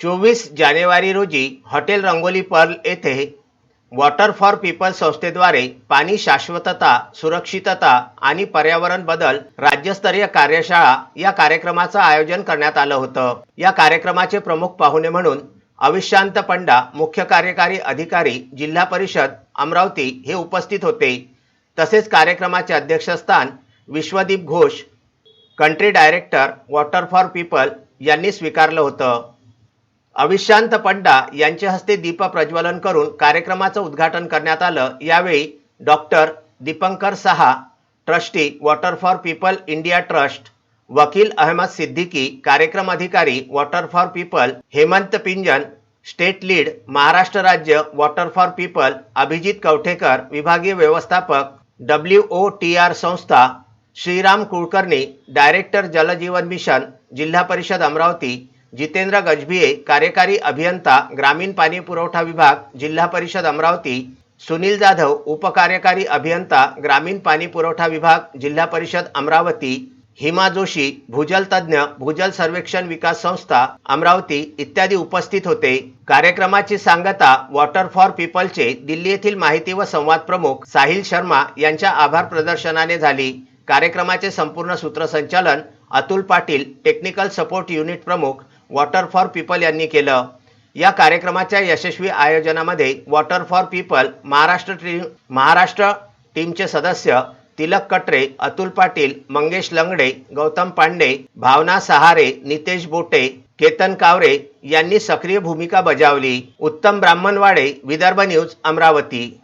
चोवीस जानेवारी रोजी हॉटेल रंगोली पर्ल येथे वॉटर फॉर पीपल संस्थेद्वारे पाणी शाश्वतता सुरक्षितता आणि पर्यावरण बदल राज्यस्तरीय कार्यशाळा या कार्यक्रमाचं आयोजन करण्यात आलं होतं. या कार्यक्रमाचे प्रमुख पाहुणे म्हणून अविशांत पंडा मुख्य कार्यकारी अधिकारी जिल्हा परिषद अमरावती हे उपस्थित होते. तसेच कार्यक्रमाचे अध्यक्षस्थान Vishwadeep Ghosh country director water for people यांनी स्वीकारलं होतं. अविशांत पंडा यांच्या हस्ते दीप प्रज्वलन करून कार्यक्रमाचं उद्घाटन करण्यात आलं. यावेळी doctor Dipankar Saha trustee Water for People India trust Vakil Ahmad Siddiqui कार्यक्रम अधिकारी Water for People Hemant Pinjan state lead Maharashtra राज्य Water for People Abhijit Kavthekar विभागीय व्यवस्थापक डब्ल्यू ओ टी आर संस्था श्रीराम कुलकर्णी डायरेक्टर जलजीवन मिशन जिल्हा परिषद अमरावती जितेंद्र गजभिये कार्यकारी अभियंता ग्रामीण पाणी पुरवठा विभाग जिल्हा परिषद अमरावती सुनील जाधव उपकार्यकारी अभियंता ग्रामीण पाणी पुरवठा विभाग जिल्हा परिषद अमरावती हिमा जोशी भूजल तज्ज्ञ भूजल सर्वेक्षण विकास संस्था अमरावती इत्यादी उपस्थित होते. कार्यक्रमाची सांगता वॉटर फॉर पीपलचे दिल्ली येथील माहिती व संवाद प्रमुख साहिल शर्मा यांच्या आभार प्रदर्शनाने झाली. कार्यक्रमाचे संपूर्ण सूत्रसंचालन Atul Patil technical support unit प्रमुख वॉटर फॉर पीपल यांनी केलं. या कार्यक्रमाच्या यशस्वी आयोजनामध्ये water for people Maharashtra team Maharashtra टीमचे सदस्य तिलक कटरे अतुल पाटील मंगेश लंगडे गौतम पांडे भावना सहारे नितेश बोटे केतन कावरे यांनी सक्रिय भूमिका बजावली. उत्तम ब्राह्मणवाडे विदर्भ न्यूज अमरावती.